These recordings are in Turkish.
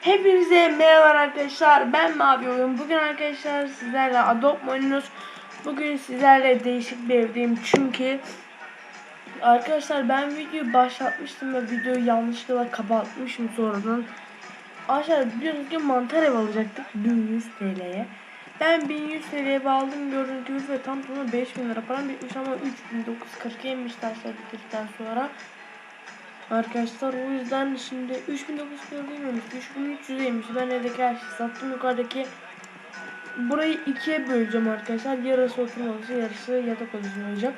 Hepinize merhaba arkadaşlar. Ben Mavi Oyun. Bugün arkadaşlar sizlerle Adopt oynuyoruz. Bugün sizlerle değişik bir evdeyim. Çünkü arkadaşlar ben videoyu başlatmıştım ve videoyu yanlışlıkla kapatmışım sonradan. Arkadaşlar biliyorsunuz ki mantar ev alacaktık 1100 TL'ye. Ben 1100 TL'ye aldım gibi ve tam tamına 5000 lira param bitmiş ama 3940 yemiş dersler bitirdikten sonra. Arkadaşlar o yüzden şimdi 3900 değilmiş 3300 değilmiş ben evdeki her şeyi sattım. Yukarıdaki burayı ikiye böleceğim arkadaşlar. Yarısı oturma odası yarısı yatak odası olacak.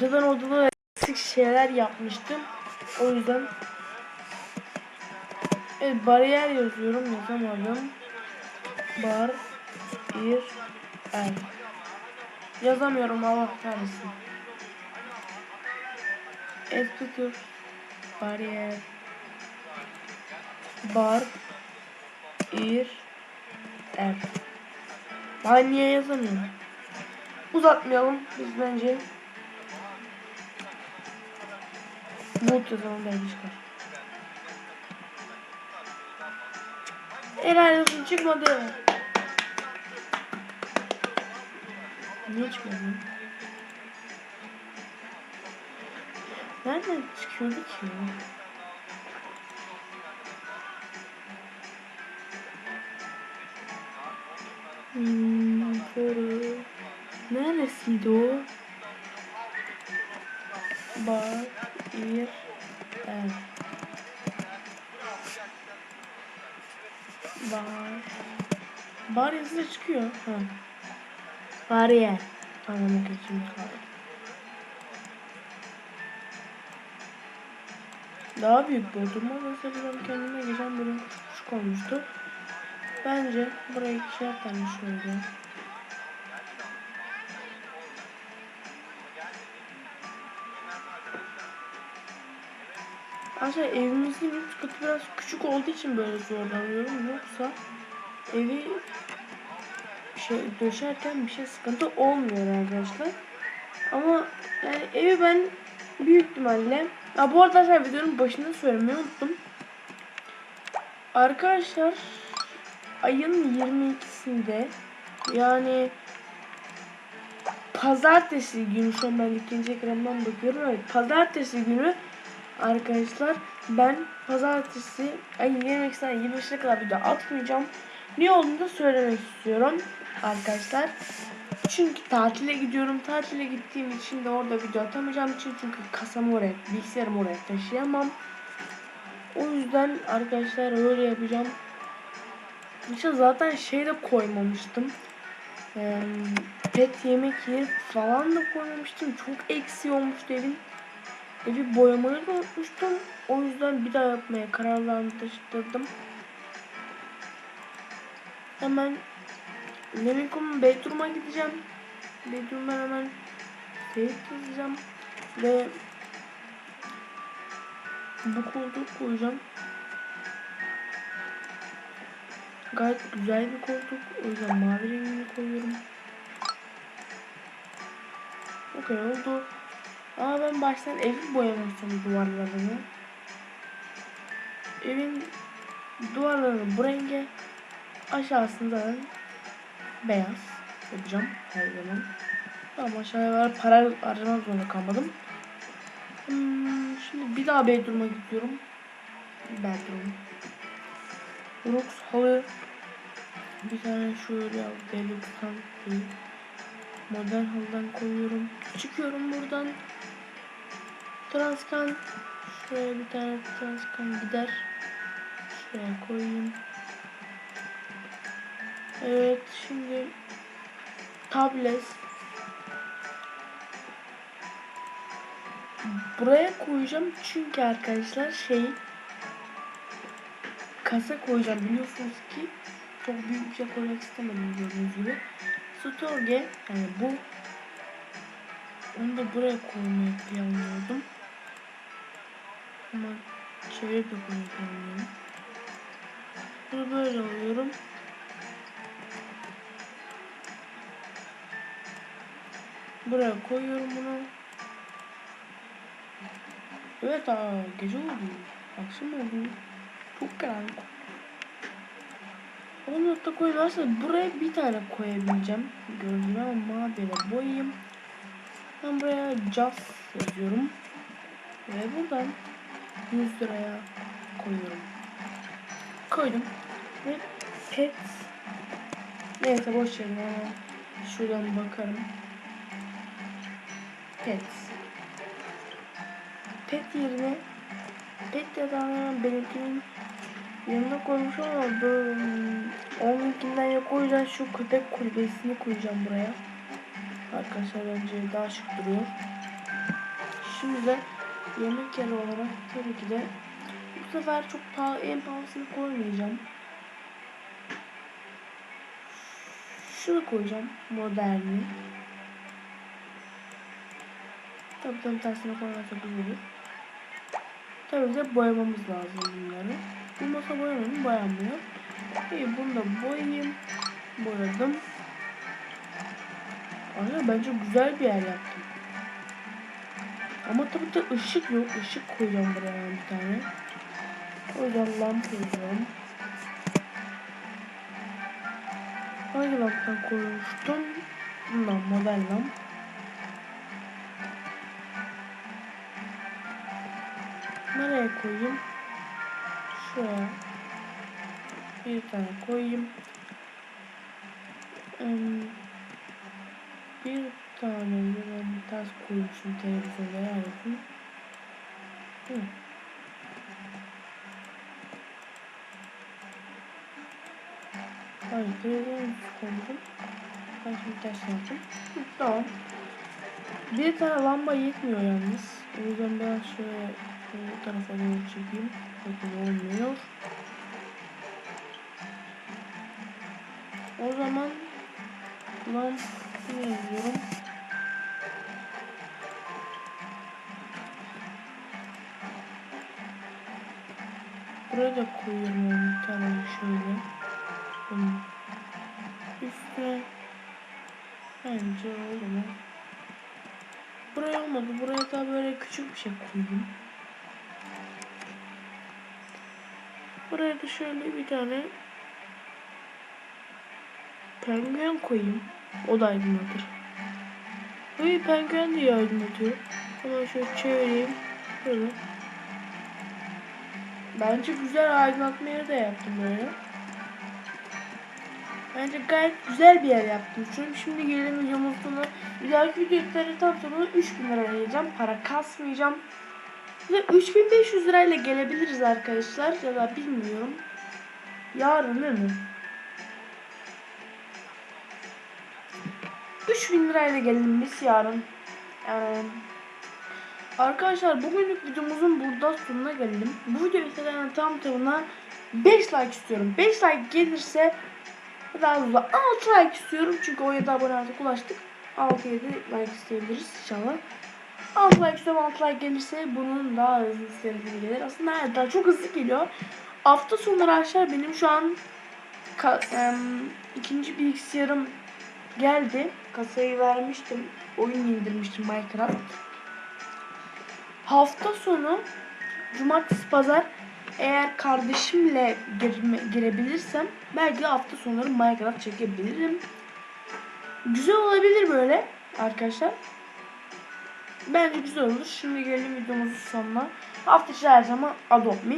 Zaten odada da eksik şeyler yapmıştım. O yüzden Evet bariyer yazıyorum. Yazamadım bar bir el. Yazamıyorum Allah kahretsin Execute bariyer bar ir er. Ben niye yazamıyorum? Uzatmayalım biz bence. Mut yazalım belki çıkar. Helal olsun çıkmadı. Niye çıkmadı? Nereden çıkıyordu ki? Hmm, soru. Neresiydi o? Bar, ir, er. Bar. Bar yazıda çıkıyor. Ha. Bariyer. Okey şimdi kaldı. Daha büyük oturma odası yapacağım kendime. Geçen bölüm küçük olmuştu. Bence buraya ikişer tane şöyle. Aslında evimizin üst katı biraz küçük olduğu için böyle zorlanıyorum. Yoksa evi şey döşerken bir şey sıkıntı olmuyor arkadaşlar. Ama yani evi ben büyük ihtimalle ya bu arada arkadaşlar videonun başında söylemeyi unuttum. Arkadaşlar ayın 22'sinde yani pazartesi günü şu an ben ikinci ekrandan bakıyorum. Evet pazartesi günü arkadaşlar ben pazartesi ayın 22'sinden 25'ine kadar video atmayacağım. Niye olduğunu da söylemek istiyorum arkadaşlar. Çünkü tatile gidiyorum. Tatile gittiğim için de orada video atamayacağım için çünkü kasamı oraya, bilgisayarımı oraya taşıyamam. O yüzden arkadaşlar öyle yapacağım. İşte zaten şey de koymamıştım. Ee, pet yemek yeri falan da koymamıştım. Çok eksi olmuştu evin. Evi boyamayı da unutmuştum. O yüzden bir daha yapmaya kararlarını taşıttırdım. Hemen Nemikum'un bedroom'a gideceğim. Bedroom'a hemen save yazacağım. Ve bu koltuk koyacağım. Gayet güzel bir koltuk. O yüzden mavi rengini koyuyorum. Okey oldu. Ama ben baştan evi boyamıştım duvarlarını. Evin duvarlarını bu renge aşağısında beyaz yapacağım her zaman. Tamam aşağıya var para harcamak zorunda kalmadım. Hmm, şimdi bir daha bedroom'a gidiyorum. Bedroom. Brooks halı. Bir tane şöyle Deluxe'dan modern halıdan koyuyorum. Çıkıyorum buradan. Transkan. Şuraya bir tane transkan gider. Şuraya koyayım. Evet şimdi tablet. Buraya koyacağım çünkü arkadaşlar şey kasa koyacağım. Biliyorsunuz ki çok büyük bir şey koymak istemedim gördüğünüz gibi. Storge yani bu onu da buraya koymayı planlıyordum. Ama çevirip de koymayı planlıyorum bunu böyle alıyorum Buraya koyuyorum bunu. Evet aa gece oldu. Akşam oldu. Çok karanlık. 10 nokta koyun buraya bir tane koyabileceğim. Gördüğünüz ama maviyle boyayayım. Ben buraya just yazıyorum. Ve buradan 100 liraya koyuyorum. Koydum. Ve pet Neyse boş verin ama şuradan bakarım. Pet. Pet yerine pet yatağına benimkinin yanına koymuş ama bu onunkinden yok o yüzden şu köpek kulübesini koyacağım buraya. Arkadaşlar bence daha şık duruyor. Şimdi de yemek yeri olarak tabii ki de bu sefer çok pahalı, en pahalısını koymayacağım. Şunu koyacağım. Moderni. Tabii tam tersine koyarsak iyi olur. Tabii de boyamamız lazım bunları. Bu masa boyanıyor Boyanmıyor. İyi bunu da boyayayım. Boyadım. Aynen bence güzel bir yer yaptım. Ama tabii de ışık yok. Işık koyacağım buraya bir tane. O yüzden lamp koyacağım. Hangi lamptan koymuştum? Bundan model lamp. Nereye koyayım? Şuraya. Bir tane koyayım. Bir tane de ben bir ters koymuşum televizyonda yarısın. Hı. Hayır, televizyon koydum. Ben şimdi ters yaptım. Hı, Tamam. Bir tane lamba yetmiyor yalnız. O yüzden ben şöyle bu tarafa doğru çekeyim. Bakın olmuyor. O zaman lamp ne yazıyorum? Buraya da koyuyorum bir tane şöyle. Üstüne bence oldu? Buraya olmadı. Buraya da böyle küçük bir şey koyayım. Buraya da şöyle bir tane penguen koyayım. O da aydınlatır. Hayır penguen diye aydınlatıyor. Hemen şöyle çevireyim. Böyle. Bence güzel aydınlatma yeri de yaptım böyle. Bence gayet güzel bir yer yaptım. Çünkü şimdi gelelim videomuzun sonuna. Bir dahaki videoları tam sonuna 3000 lira vereceğim. Para kasmayacağım. Ve 3500 lirayla gelebiliriz arkadaşlar. Ya da bilmiyorum. Yarın değil mi? 3000 lirayla gelelim biz yarın. Yani Arkadaşlar bugünlük videomuzun burada sonuna gelelim. Bu video izlenen tam tamına 5 like istiyorum. 5 like gelirse daha uzun 6 like istiyorum. Çünkü o 7 abone artık ulaştık. 6-7 like isteyebiliriz inşallah. 6 like istiyorum 6 like gelirse bunun daha hızlı isterim gelir. Aslında evet daha çok hızlı geliyor. Hafta sonları arkadaşlar benim şu an ka- em, ikinci bilgisayarım geldi. Kasayı vermiştim. Oyun indirmiştim Minecraft. Hafta sonu cumartesi pazar eğer kardeşimle girme, girebilirsem belki hafta sonları Minecraft çekebilirim. Güzel olabilir böyle arkadaşlar. Bence güzel olur. Şimdi gelelim videomuzun sonuna. Hafta içi her zaman Adopt Me.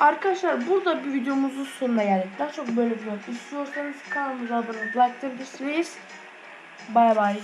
Arkadaşlar burada bir videomuzun sonuna geldik. Daha çok böyle video istiyorsanız kanalımıza abone olup like atabilirsiniz. Bay bay.